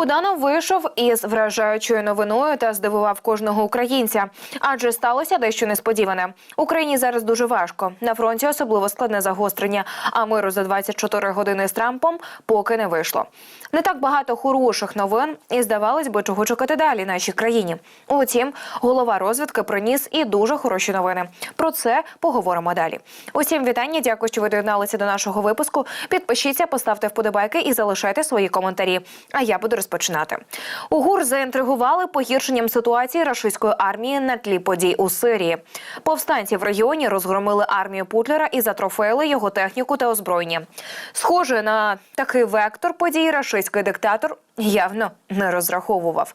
Буданов вийшов із вражаючою новиною та здивував кожного українця, адже сталося дещо несподіване. Україні зараз дуже важко. На фронті особливо складне загострення. А миру за 24 години з Трампом поки не вийшло. Не так багато хороших новин, і здавалось би, чого чекати далі нашій країні. Утім, голова розвідки приніс і дуже хороші новини. Про це поговоримо далі. Усім вітання. Дякую, що ви доєдналися до нашого випуску. Підпишіться, поставте вподобайки і залишайте свої коментарі. А я буду розпочинати. УГУР заінтригували погіршенням ситуації рашистської армії на тлі подій у Сирії. Повстанці в регіоні розгромили армію Путлера і затрофеїли його техніку та озброєння. Схоже на такий вектор подій рашистський диктатор явно не розраховував.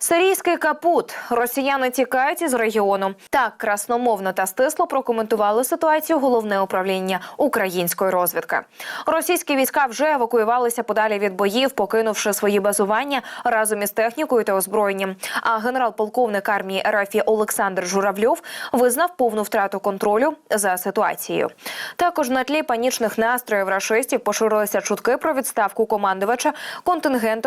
Сирійський капут. Росіяни тікають із регіону. Так красномовно та стисло прокоментували ситуацію головне управління української розвідки. Російські війська вже евакуювалися подалі від боїв, покинувши свої базування разом із технікою та озброєнням. А генерал-полковник армії РФ Олександр Журавльов визнав повну втрату контролю за ситуацією. Також на тлі панічних настроїв рашистів поширилися чутки про відставку командувача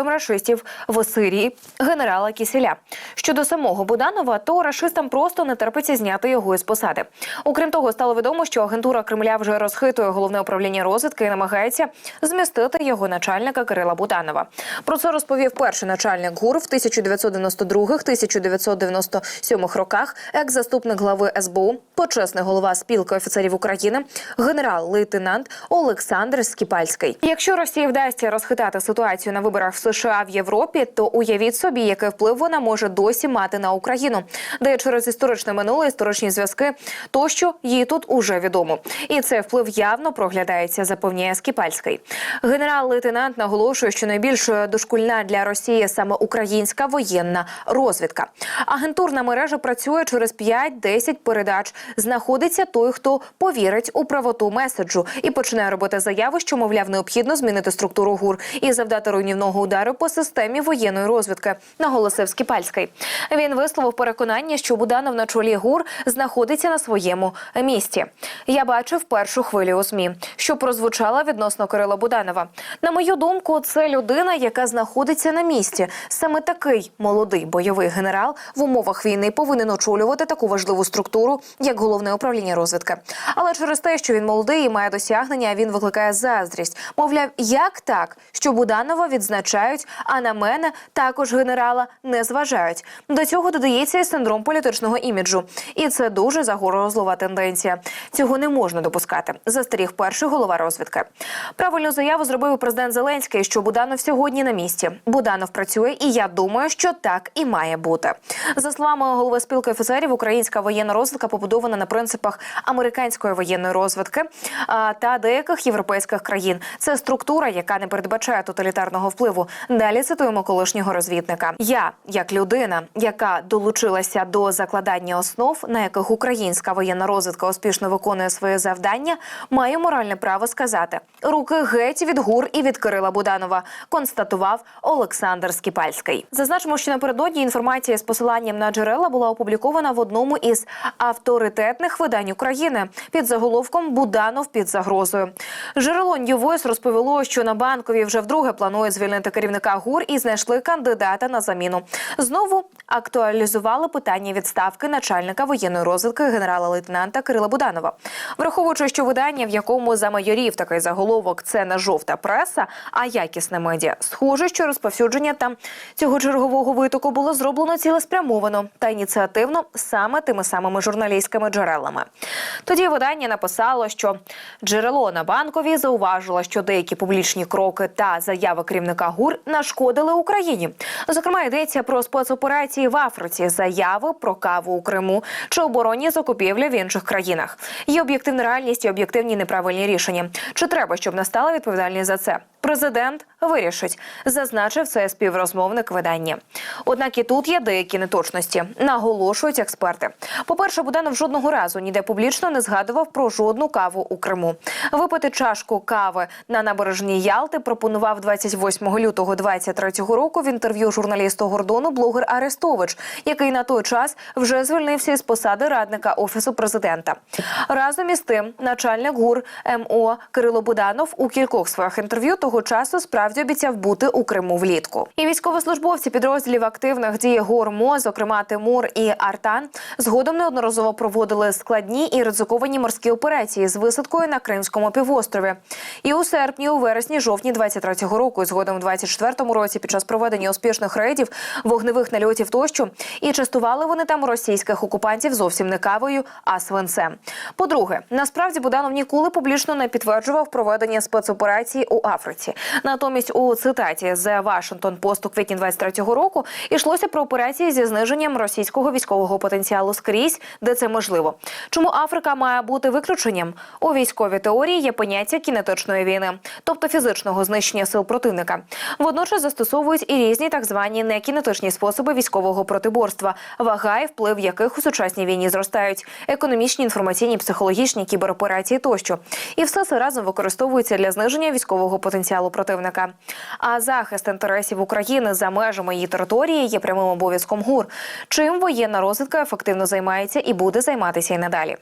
контингентом рашистів в Сирії генерала Кісіля. Щодо самого Буданова, то рашистам просто не терпиться зняти його із посади. Окрім того, стало відомо, що агентура Кремля вже розхитує головне управління розвідки і намагається змістити його начальника Кирила Буданова. Про це розповів перший начальник ГУР в 1992-1997 роках, екс-заступник глави СБУ, почесний голова спілки офіцерів України, генерал-лейтенант Олександр Скіпальський. Якщо Росії вдасться розхитати ситуацію на виборах в США в Європі, то уявіть собі, який вплив вона може досі мати на Україну, де через історичне минуле, історичні зв'язки, тощо їй тут уже відомо. І цей вплив явно проглядається, запевняє Скіпальський. Генерал-лейтенант наголошує, що найбільш дошкульна для Росії саме українська воєнна розвідка. Агентурна мережа працює через 5-10 передач. Знаходиться той, хто повірить у правоту меседжу і починає робити заяви, що мовляв необхідно змінити структуру ГУР і завдати руйнівного удару по системі воєнної розвідки. Наголосив Скіпальський. Він висловив переконання, що Буданов на чолі ГУР знаходиться на своєму місці. Я бачив першу хвилю у змі, що прозвучала відносно Кирила Буданова. На мою думку, це людина, яка знаходиться на місці. Саме такий молодий бойовий генерал в умовах війни повинен очолювати таку важливу структуру, як головне управління розвідки. Але через те, що він молодий і має досягнення, він викликає заздрість. Мовляв, як так, що Буданова відзначають, а на мене також генерала не зважають. До цього додається і синдром політичного іміджу, і це дуже загрозлива тенденція. Цього не можна допускати. Застеріг перший голова розвідки. Правильну заяву зробив президент Зеленський, що Буданов сьогодні на місці. Буданов працює, і я думаю, що так і має бути. За словами голови спілки офіцерів, українська воєнна розвідка побудована на принципах американської воєнної розвідки та деяких європейських країн. Це структура, яка не передбачає тоталітарного впливу. Далі цитуємо колишнього розвідника. Я, як людина, яка долучилася до закладання основ, на яких українська воєнна розвідка успішно виконує своє завдання, маю моральне право сказати: руки геть від гур і від Кирила Буданова, констатував Олександр Скіпальський. Зазначимо, що напередодні інформація з посиланням на джерела була опублікована в одному із авторитетних видань України під заголовком Буданов під загрозою. Джерело New Voice розповіло, що на банкові вже вдруге планують звільнити керівника ГУР і знайшли кандидата на заміну. Знову актуалізували питання відставки начальника воєнної розвідки генерала-лейтенанта Кирила Буданова, враховуючи, що видання, в якому замайорів такий заголовок, це не жовта преса, а якісне медіа. Схоже, що розповсюдження там цього чергового витоку було зроблено цілеспрямовано та ініціативно саме тими самими журналістськими джерелами. Тоді видання написало, що джерело на банковій зауважило, що деякі публічні кроки та заяви керівника ГУР нашкодили Україні. Зокрема, йдеться про спецоперації в Африці, заяви про каву у Криму чи оборонні закупівлі в інших країнах. Є об'єктивна реальність і об'єктивні неправильні рішення. Чи треба, щоб настала відповідальність за це? Президент вирішить, зазначив це співрозмовник видання. Однак і тут є деякі неточності, наголошують експерти. По-перше, Буданов жодного разу ніде публічно не згадував про жодну каву у Криму. Випити чашку кави на набережній Ялти пропонував 28 лютого 23 року в інтерв'ю журналісту Гордону блогер Арестович, який на той час вже звільнився із посади радника офісу президента. Разом із тим, начальник ГУР МО Кирило Буданов у кількох своїх інтерв'ю того того часу справді обіцяв бути у Криму влітку. І військовослужбовці підрозділів активних дій ГУРМО, зокрема Тимур і Артан, згодом неодноразово проводили складні і ризиковані морські операції з висадкою на Кримському півострові. І у серпні, у вересні, жовтні 23-го року, і згодом у 24-му році, під час проведення успішних рейдів, вогневих нальотів тощо, і частували вони там російських окупантів зовсім не кавою, а свинцем. По-друге, насправді Буданов ніколи публічно не підтверджував проведення спецоперації у Африці. Натомість у цитаті The Washington Post у квітні 23-го року йшлося про операції зі зниженням російського військового потенціалу скрізь, де це можливо. Чому Африка має бути виключенням? У військовій теорії є поняття кінетичної війни, тобто фізичного знищення сил противника. Водночас застосовують і різні так звані некінетичні способи військового протиборства, вага і вплив яких у сучасній війні зростають економічні, інформаційні, психологічні кібероперації тощо. І все це разом використовується для зниження військового потенціалу противника. А захист інтересів України за межами її території є прямим обов'язком ГУР, чим воєнна розвідка ефективно займається і буде займатися й надалі.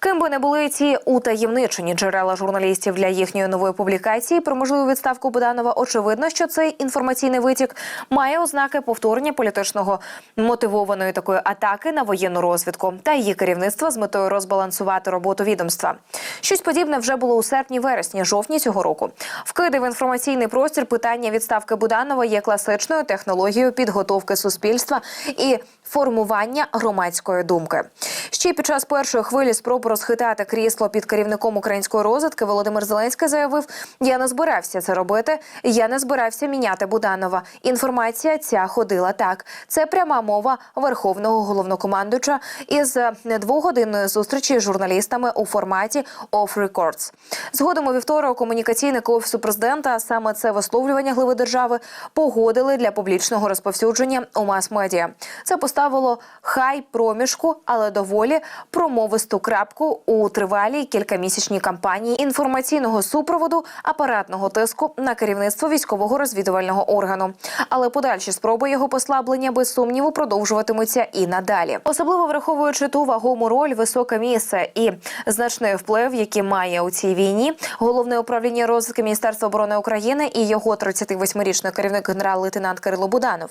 Ким би не були ці утаємничені джерела журналістів для їхньої нової публікації про можливу відставку Буданова, очевидно, що цей інформаційний витік має ознаки повторення політичного мотивованої такої атаки на воєнну розвідку та її керівництва з метою розбалансувати роботу відомства. Щось подібне вже було у серпні, вересні, жовтні цього року. Вкиди інформаційний простір питання відставки Буданова є класичною технологією підготовки суспільства і формування громадської думки. Ще під час першої хвилі спроб розхитати крісло під керівником української розвідки Володимир Зеленський заявив: Я не збирався це робити. Я не збирався міняти Буданова. Інформація ця ходила так. Це пряма мова верховного головнокомандуюча із двогодинної зустрічі з журналістами у форматі «off records». Згодом у вівторок комунікаційник офісу президента, а саме це висловлювання глави держави, погодили для публічного розповсюдження у мас-медіа. Це поставило хай проміжку, але доволі промовисту крапку у тривалій кількамісячній кампанії інформаційного супроводу апаратного тиску на керівництво військового розвідувального органу. Але подальші спроби його послаблення без сумніву продовжуватимуться і надалі, особливо враховуючи ту вагому роль, високе місце і значний вплив, який має у цій війні головне управління розвитку Міністерства оборони України і його 38-річний керівник генерал-лейтенант Кирило Буданов.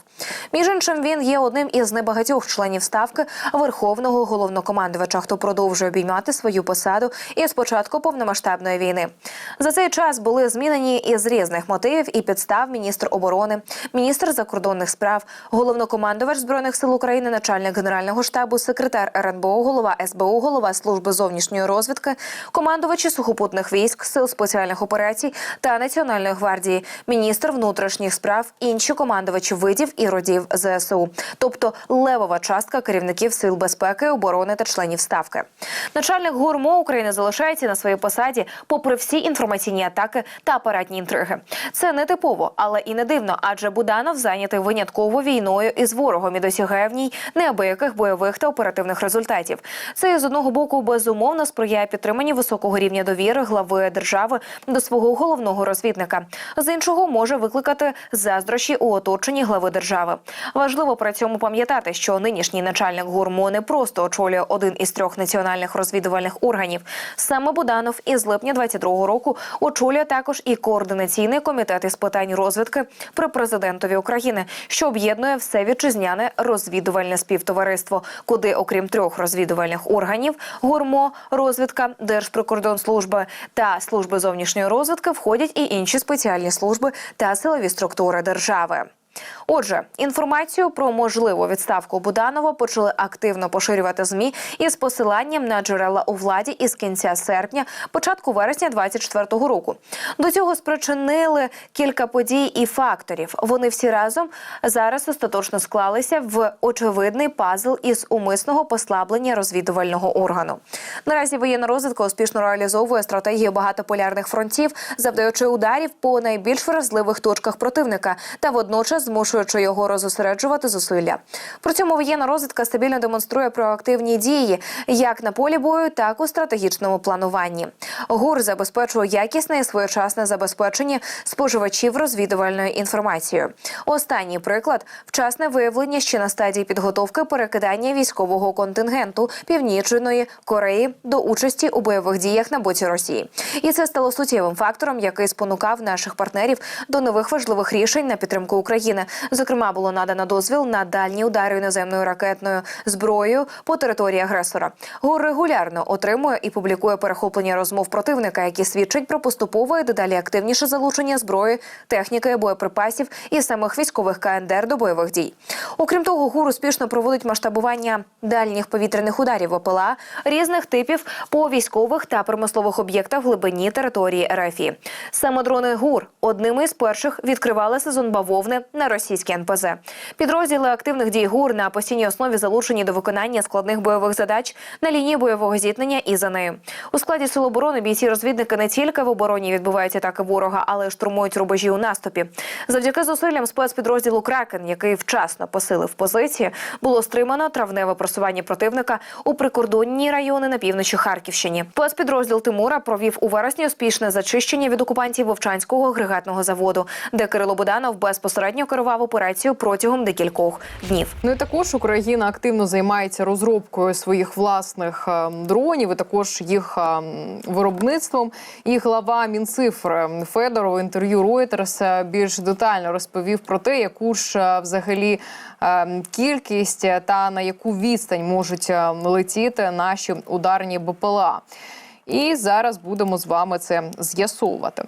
Між іншим, він є одним із небагатьох членів ставки верховного головнокомандувача, хто продовжує обіймати свою посаду із початку повномасштабної війни. За цей час були змінені із різних мотивів і підстав міністр оборони, міністр закордонних справ, головнокомандувач збройних сил України, начальник генерального штабу, секретар РНБО, голова СБУ, голова служби зовнішньої розвідки, командувачі сухопутних військ, сил спеціальних операцій та національної гвардії, міністр внутрішніх справ, інші командувачі видів і родів ЗСУ, тобто левова частка керівників сил безпеки, оборони та членів ставки. Начальник ГУРМО України залишається на своїй посаді, попри всі інформаційні атаки та апаратні інтриги. Це не типово, але і не дивно, адже Буданов зайнятий винятково війною із ворогом і досягає в ній неабияких бойових та оперативних результатів. Це з одного боку безумовно сприяє підтриманні високого рівня довіри глави держави до свого головного розвідника. З іншого може викликати заздрощі у оточенні глави держави. Важливо при цьому пам'ятати, що нинішній начальник ГУРМО не просто очолює один із трьох національних розвідувальних органів. Саме Буданов із липня 22-го року очолює також і координаційний комітет із питань розвідки при президентові України, що об'єднує все вітчизняне розвідувальне співтовариство, куди, окрім трьох розвідувальних органів, ГУРМО, розвідка, Держприкордонслужби та служби зовнішньої розвідки входять і інші спеціальні служби та силові структури держави. Отже, інформацію про можливу відставку Буданова почали активно поширювати змі із посиланням на джерела у владі із кінця серпня, початку вересня 24-го року. До цього спричинили кілька подій і факторів. Вони всі разом зараз остаточно склалися в очевидний пазл із умисного послаблення розвідувального органу. Наразі воєнна розвідка успішно реалізовує стратегію багатополярних фронтів, завдаючи ударів по найбільш вразливих точках противника та водночас змушуючи його розосереджувати зусилля. При цьому воєнна розвідка стабільно демонструє проактивні дії як на полі бою, так у стратегічному плануванні. ГУР забезпечує якісне і своєчасне забезпечення споживачів розвідувальною інформацією. Останній приклад вчасне виявлення ще на стадії підготовки перекидання військового контингенту Північної Кореї до участі у бойових діях на боці Росії, і це стало суттєвим фактором, який спонукав наших партнерів до нових важливих рішень на підтримку України. Зокрема, було надано дозвіл на дальні удари іноземною ракетною зброєю по території агресора. ГУР регулярно отримує і публікує перехоплення розмов противника, які свідчать про поступове і дедалі активніше залучення зброї, техніки, боєприпасів і самих військових КНДР до бойових дій. Окрім того, ГУР успішно проводить масштабування дальніх повітряних ударів ОПЛА різних типів по військових та промислових об'єктах в глибині території РФ. Саме дрони ГУР одними із перших відкривали сезон бавовни на російські НПЗ. Підрозділи активних дій ГУР на постійній основі залучені до виконання складних бойових задач на лінії бойового зіткнення і за нею. У складі сил оборони бійці розвідники не тільки в обороні відбивають атаки ворога, але й штурмують рубежі у наступі. Завдяки зусиллям спецпідрозділу Кракен, який вчасно посилив позиції, було стримано травневе просування противника у прикордонні райони на півночі Харківщині. Спецпідрозділ Тимура провів у вересні успішне зачищення від окупантів Вовчанського агрегатного заводу, де Кирило Буданов безпосередньо керував операцію протягом декількох днів. Ну і також Україна активно займається розробкою своїх власних е, дронів, і також їх е, виробництвом. І глава Мінцифри Федоров в інтерв'ю Reuters більш детально розповів про те, яку ж е, взагалі е, кількість та на яку відстань можуть е, летіти наші ударні БПЛА. І зараз будемо з вами це з'ясовувати.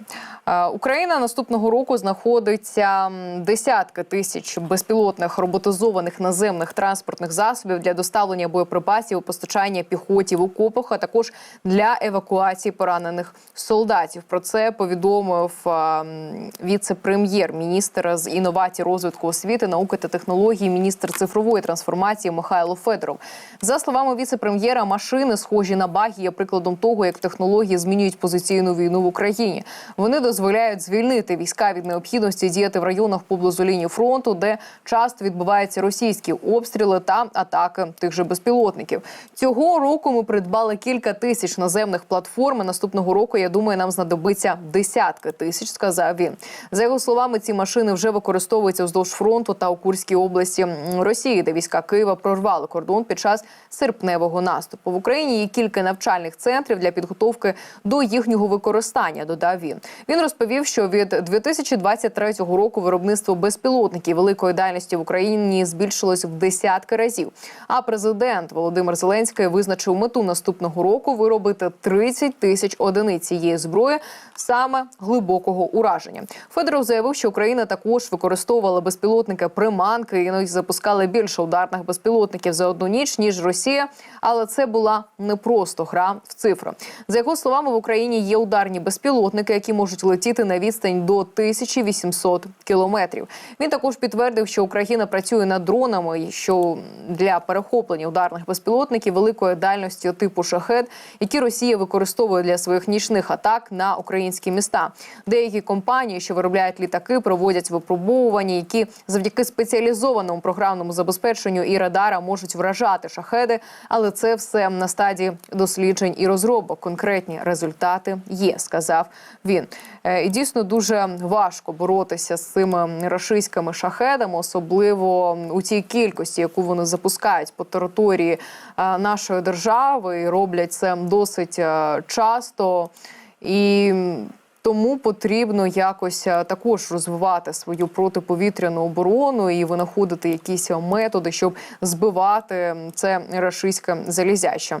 Е, Україна наступного року знаходиться десятки тисяч безпілотних роботизованих наземних транспортних засобів для доставлення боєприпасів, постачання піхоті в окопах, а також для евакуації поранених солдатів. Про це повідомив е, віце-прем'єр-міністр з інновацій, розвитку освіти, науки та технологій, міністр цифрової трансформації Михайло Федоров. За словами віце-прем'єра, машини, схожі на баги, є прикладом того, як технології змінюють позиційну війну в Україні. Вони дозволяють звільнити війська від необхідності діяти в районах поблизу лінії фронту, де часто відбуваються російські обстріли та атаки тих же безпілотників. Цього року ми придбали кілька тисяч наземних платформ. і Наступного року я думаю, нам знадобиться десятки тисяч. Сказав він. За його словами, ці машини вже використовуються вздовж фронту та у Курській області Росії, де війська Києва прорвали кордон під час серпневого наступу. В Україні є кілька навчальних центрів для підготовки до їхнього використання. Додав він. Він розповів, що від 2023 року виробництво безпілотників великої дальності в Україні збільшилось в десятки разів. А президент Володимир Зеленський визначив мету наступного року виробити 30 тисяч одиниць цієї зброї саме глибокого ураження. Федоров заявив, що Україна також використовувала безпілотники приманки і навіть запускали більше ударних безпілотників за одну ніч ніж Росія. Але це була не просто гра в цифри. За його словами, в Україні є ударні безпілотники, які можуть летіти на відстань до 1800 кілометрів. Він також підтвердив, що Україна працює над дронами, що для перехоплення ударних безпілотників великої дальності типу шахет, які Росія використовує для своїх нічних атак на українські міста. Деякі компанії, що виробляють літаки, проводять випробовування, які завдяки спеціалізованому програмному забезпеченню і радара можуть вражати шахеди, але це все на стадії досліджень і розробок. Конкретні результати є, сказав він. Е, І дійсно дуже важко боротися з цими рашистськими шахедами, особливо у тій кількості, яку вони запускають по території е, нашої держави, і роблять це досить е, часто і. Тому потрібно якось також розвивати свою протиповітряну оборону і винаходити якісь методи, щоб збивати це рашистське залізяще.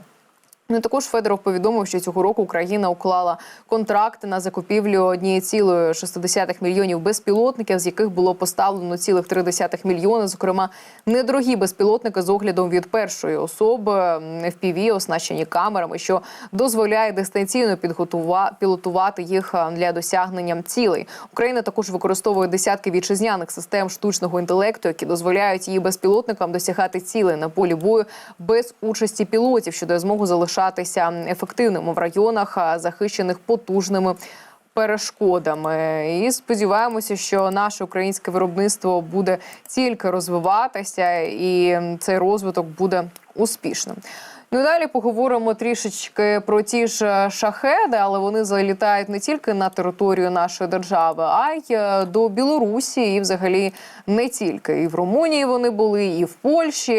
Ну, також Федоров повідомив, що цього року Україна уклала контракти на закупівлю 1,6 мільйонів безпілотників, з яких було поставлено цілих 3 мільйони. Зокрема, недорогі безпілотники з оглядом від першої особи FPV, оснащені камерами, що дозволяє дистанційно підготува- пілотувати їх для досягнення цілей. Україна також використовує десятки вітчизняних систем штучного інтелекту, які дозволяють її безпілотникам досягати цілей на полі бою без участі пілотів, що дає змогу залишатися ефективними в районах, захищених потужними перешкодами. І сподіваємося, що наше українське виробництво буде тільки розвиватися, і цей розвиток буде успішним. Ну і далі поговоримо трішечки про ті ж шахеди, але вони залітають не тільки на територію нашої держави, а й е, до Білорусі, і взагалі не тільки. І в Румунії вони були, і в Польщі,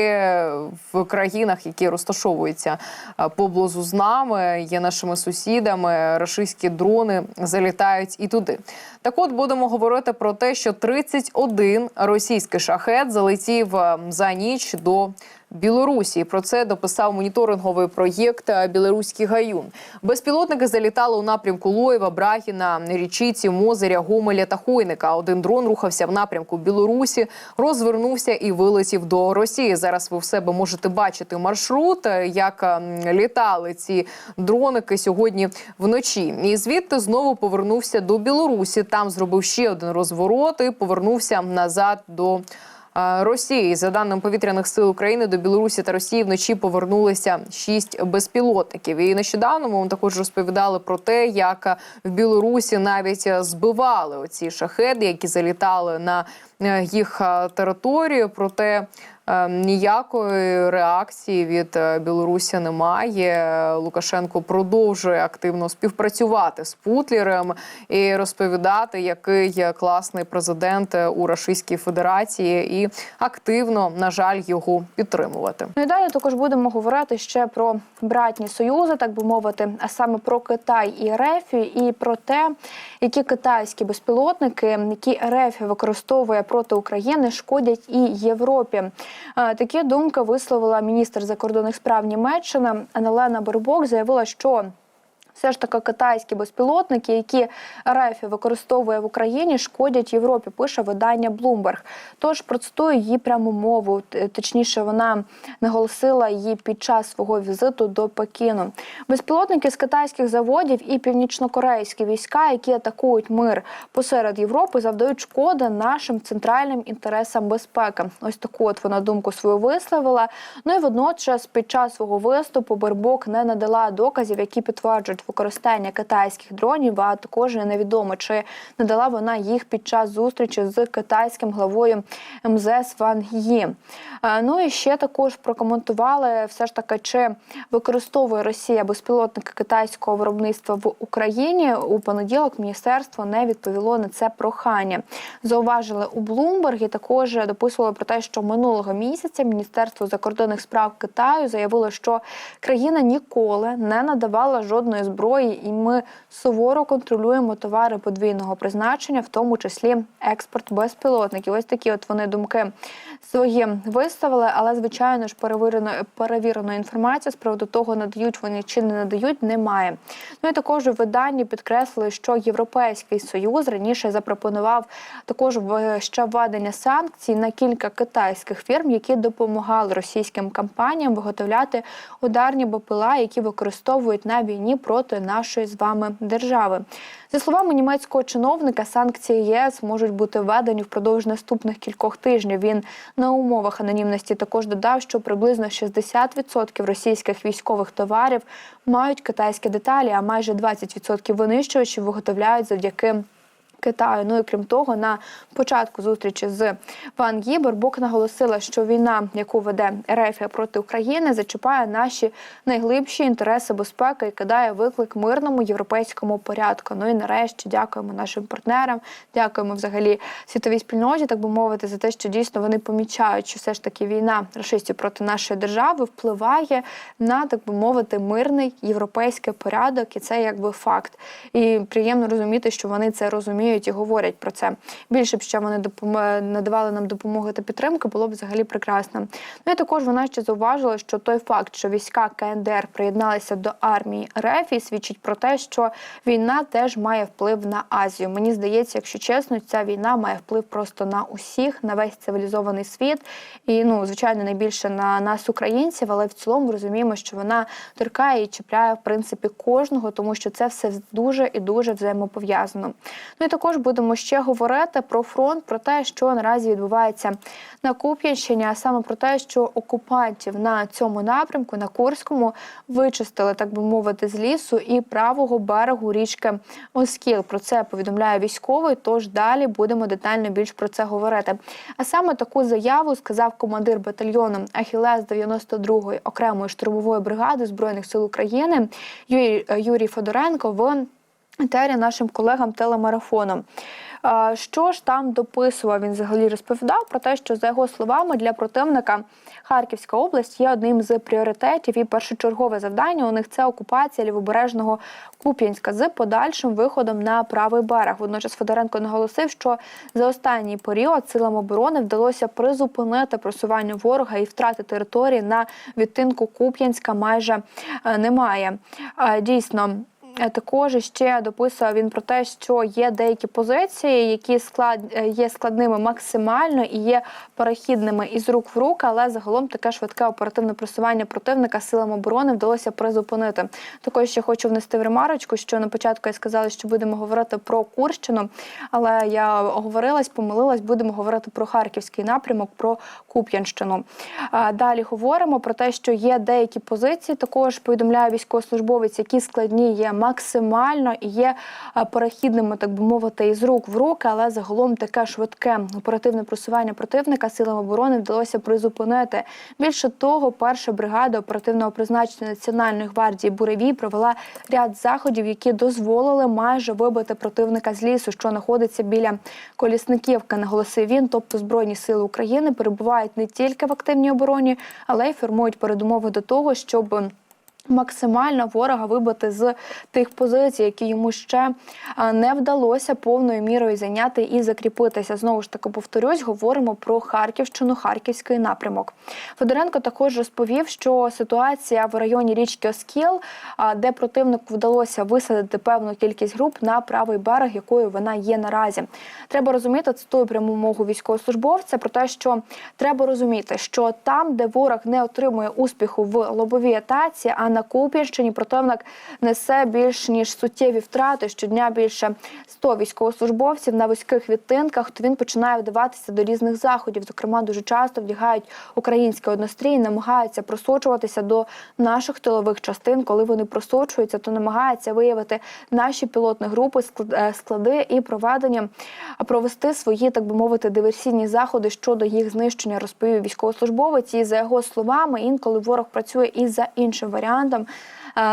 в країнах, які розташовуються е, поблизу з нами, є нашими сусідами. Рашистські дрони залітають і туди. Так, от будемо говорити про те, що 31 російський шахет залетів е, за ніч до. Білорусі про це дописав моніторинговий проєкт е, Білоруський гаюн. Безпілотники залітали у напрямку Лоєва, Брагіна, Річиці, Мозиря, Гомеля та Хойника. Один дрон рухався в напрямку Білорусі, розвернувся і вилетів до Росії. Зараз ви в себе можете бачити маршрут, е, як ем, літали ці дроники сьогодні вночі. І звідти знову повернувся до Білорусі. Там зробив ще один розворот і повернувся назад до. Е, Росії за даними повітряних сил України до Білорусі та Росії вночі повернулися шість безпілотників. І нещодавно ми також розповідали про те, як в Білорусі навіть збивали оці шахеди, які залітали на їх е, територію. Проте е, ніякої реакції від е, Білорусі немає. Лукашенко продовжує активно співпрацювати з Путлером і розповідати, який класний президент у Російській Федерації, і активно, на жаль, його підтримувати. Ну і далі також будемо говорити ще про братні союзи, так би мовити, а саме про Китай і РФ, і про те, які китайські безпілотники, які РФ використовує проти України, шкодять і Європі. Е, Такі думки висловила міністр закордонних справ Німеччини Анелена Бербок. Заявила, що все ж таки китайські безпілотники, які РФ використовує в Україні, шкодять Європі. Пише видання Bloomberg. Тож процитую її пряму мову. Точніше, вона наголосила її під час свого візиту до Пекіну. Безпілотники з китайських заводів і північнокорейські війська, які атакують мир посеред Європи, завдають шкоди нашим центральним інтересам безпеки. Ось таку от вона думку свою висловила. Ну і водночас, під час свого виступу Бербок не надала доказів, які підтверджують використання китайських дронів. А також невідомо, чи надала вона їх під час зустрічі з китайським главою МЗС Ван Ї. Е, Ну і ще також прокоментували все ж таки, чи використовує Росія безпілотники китайського виробництва в Україні. У понеділок міністерство не відповіло на це прохання. Зауважили у Блумбергі. Також дописували про те, що минулого місяця Міністерство закордонних справ Китаю заявило, що країна ніколи не надавала жодної зброї, і ми суворо контролюємо товари подвійного призначення, в тому числі експорт безпілотників. Ось такі от вони думки свої виставили, але звичайно ж перевірено перевіреної інформації з приводу того, надають вони чи не надають, немає. Ну і також у виданні підкреслили, що Європейський союз раніше запропонував також в- ще введення санкцій на кілька китайських фірм, які допомагали російським компаніям виготовляти ударні БПЛА, які використовують на війні проти нашої з вами держави. За словами німецького чиновника, санкції ЄС можуть бути введені впродовж наступних кількох тижнів. Він на умовах анонімності також додав, що приблизно 60% російських військових товарів мають китайські деталі, а майже 20% винищувачів виготовляють завдяки. Китаю. Ну і крім того, на початку зустрічі з Ван Ї Бербок наголосила, що війна, яку веде РФ проти України, зачіпає наші найглибші інтереси безпеки і кидає виклик мирному європейському порядку. Ну і нарешті дякуємо нашим партнерам, дякуємо взагалі світовій спільноті, так би мовити, за те, що дійсно вони помічають, що все ж таки війна рашистів проти нашої держави впливає на так би мовити мирний європейський порядок, і це якби факт. І приємно розуміти, що вони це розуміють і говорять про це. Більше б ще вони допом- надавали нам допомоги та підтримки, було б взагалі прекрасно. Ну і також вона ще зауважила, що той факт, що війська КНДР приєдналися до армії РФ, і свідчить про те, що війна теж має вплив на Азію. Мені здається, якщо чесно, ця війна має вплив просто на усіх, на весь цивілізований світ. І ну, звичайно, найбільше на нас, українців, але в цілому розуміємо, що вона торкає і чіпляє в принципі кожного, тому що це все дуже і дуже взаємопов'язано. Ну і також також будемо ще говорити про фронт, про те, що наразі відбувається на Куп'янщині, а саме про те, що окупантів на цьому напрямку, на Курському, вичистили, так би мовити, з лісу і правого берегу річки Оскіл. Про це повідомляє військовий. Тож далі будемо детально більш про це говорити. А саме таку заяву сказав командир батальйону Ахілес 92-ї окремої штурмової бригади збройних сил України Юрій, Юрій Федоренко в етері нашим колегам телемарафоном. Що ж там дописував? Він взагалі розповідав про те, що за його словами для противника Харківська область є одним з пріоритетів і першочергове завдання у них це окупація лівобережного Куп'янська з подальшим виходом на правий берег. Водночас Федоренко наголосив, що за останній період силам оборони вдалося призупинити просування ворога і втрати території на відтинку Куп'янська майже е, немає. Дійсно. Е, Також ще дописував він про те, що є деякі позиції, які склад е, є складними максимально і є перехідними із рук в руки, але загалом таке швидке оперативне просування противника силам оборони вдалося призупинити. Також ще хочу внести в ремарочку, що на початку я сказала, що будемо говорити про Курщину, але я оговорилась, помилилась. Будемо говорити про харківський напрямок, про Куп'янщину. Далі говоримо про те, що є деякі позиції. Також повідомляє військовослужбовець, які складні є максимально і є перехідними, так би мовити, із рук в руки, але загалом таке швидке оперативне просування противника силам оборони вдалося призупинити. Більше того, перша бригада оперативного призначення Національної гвардії Буревій провела ряд заходів, які дозволили майже вибити противника з лісу, що знаходиться біля Колісниківки. Наголосив він, тобто збройні сили України перебувають не тільки в активній обороні, але й формують передумови до того, щоб максимально ворога вибити з тих позицій, які йому ще не вдалося повною мірою зайняти і закріпитися. Знову ж таки, повторюсь, говоримо про Харківщину, Харківський напрямок. Федоренко також розповів, що ситуація в районі річки Оскіл, де противнику вдалося висадити певну кількість груп на правий берег, якою вона є наразі. Треба розуміти, цитую пряму мову військовослужбовця про те, що треба розуміти, що там, де ворог не отримує успіху в лобовій атаці, а на Куп'янщині противник несе більш ніж суттєві втрати. Щодня більше 100 військовослужбовців на вузьких відтинках. То він починає вдаватися до різних заходів. Зокрема, дуже часто вдягають український однострій, намагаються просочуватися до наших тилових частин. Коли вони просочуються, то намагаються виявити наші пілотні групи, е, склади і проведення провести свої, так би мовити, диверсійні заходи щодо їх знищення, розповів військовослужбовець. І за його словами, інколи ворог працює і за іншим варіантом.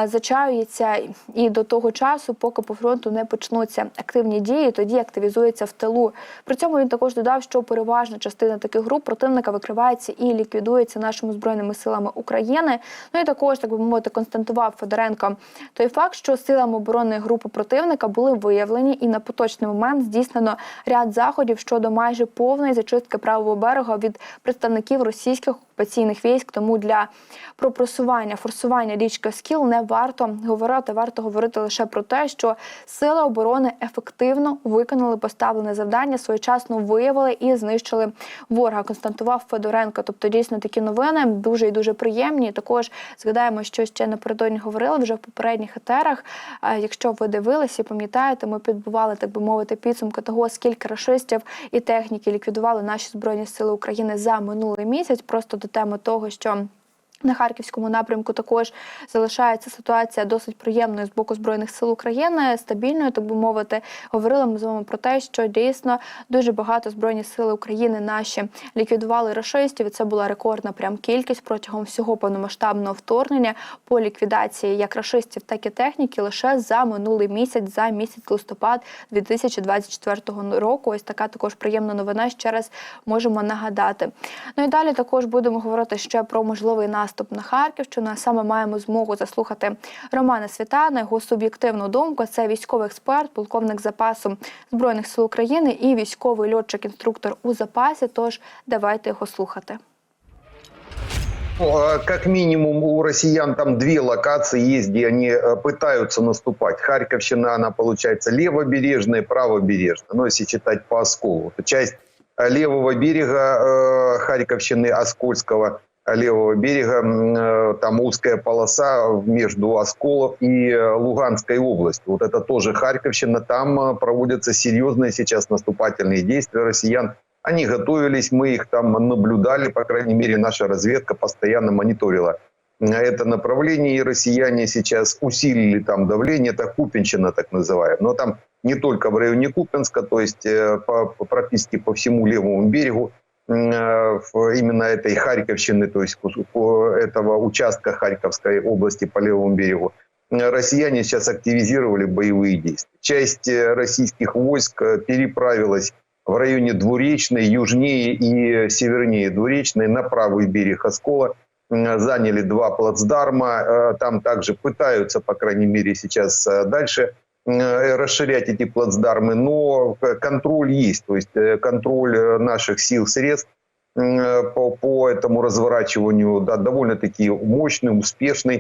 Зачаюється і до того часу, поки по фронту не почнуться активні дії, тоді активізується в тилу. При цьому він також додав, що переважна частина таких груп противника викривається і ліквідується нашими збройними силами України. Ну і також, так би мовити, констатував Федоренко той факт, що силами оборонної групи противника були виявлені, і на поточний момент здійснено ряд заходів щодо майже повної зачистки правого берега від представників російських окупаційних військ. Тому для про просування форсування річки Скіл не варто говорити. Варто говорити лише про те, що сили оборони ефективно виконали поставлене завдання, своєчасно виявили і знищили ворога. Константував Федоренко. Тобто, дійсно такі новини дуже і дуже приємні. Також згадаємо, що ще напередодні говорили вже в попередніх етерах. Е, Якщо ви дивилися пам'ятаєте, ми підбували, так би мовити, підсумки того, скільки рашистів і техніки ліквідували наші збройні сили України за минулий місяць. Просто до теми того, що. На харківському напрямку також залишається ситуація досить приємною з боку збройних сил України, стабільною, так би мовити. Говорили ми з вами про те, що дійсно дуже багато збройні сили України наші ліквідували рашистів. Це була рекордна прям кількість протягом всього повномасштабного вторгнення по ліквідації як рашистів, так і техніки лише за минулий місяць, за місяць листопад 2024 року. Ось така також приємна новина. Ще раз можемо нагадати. Ну і далі також будемо говорити ще про можливий наступ на Харківщину. А саме маємо змогу заслухати Романа Світана, його суб'єктивну думку. Це військовий експерт, полковник запасу збройних сил України і військовий льотчик-інструктор у запасі. Тож давайте його слухати. Ну, э, Как минимум у россиян там две локации есть, где они э, пытаются наступать. Харьковщина, она получается левобережная и правобережная. Ну, если читать по Осколу. Это часть э, левого берега э, Харьковщины, Оскольского левого берега, э, там узкая полоса между Осколов и э, Луганской областью. Вот это тоже Харьковщина, там э, проводятся серьезные сейчас наступательные действия россиян. Они готовились, мы их там наблюдали, по крайней мере, наша разведка постоянно мониторила это направление, и россияне сейчас усилили там давление, это Купинщина так называемая. Но там не только в районе Купинска, то есть по, практически по всему левому берегу именно этой Харьковщины, то есть этого участка Харьковской области по левому берегу, э, россияне сейчас активизировали боевые действия. Часть э, российских войск э, переправилась в районе Двуречной, южнее и севернее Двуречной на правый берег Оскола. Заняли два плацдарма. Э, Там также пытаются, по крайней мере, сейчас э, дальше э, расширять эти плацдармы, но э, контроль есть, то есть э, контроль э, наших сил, средств э, по, по этому разворачиванию да, довольно-таки мощный, успешный.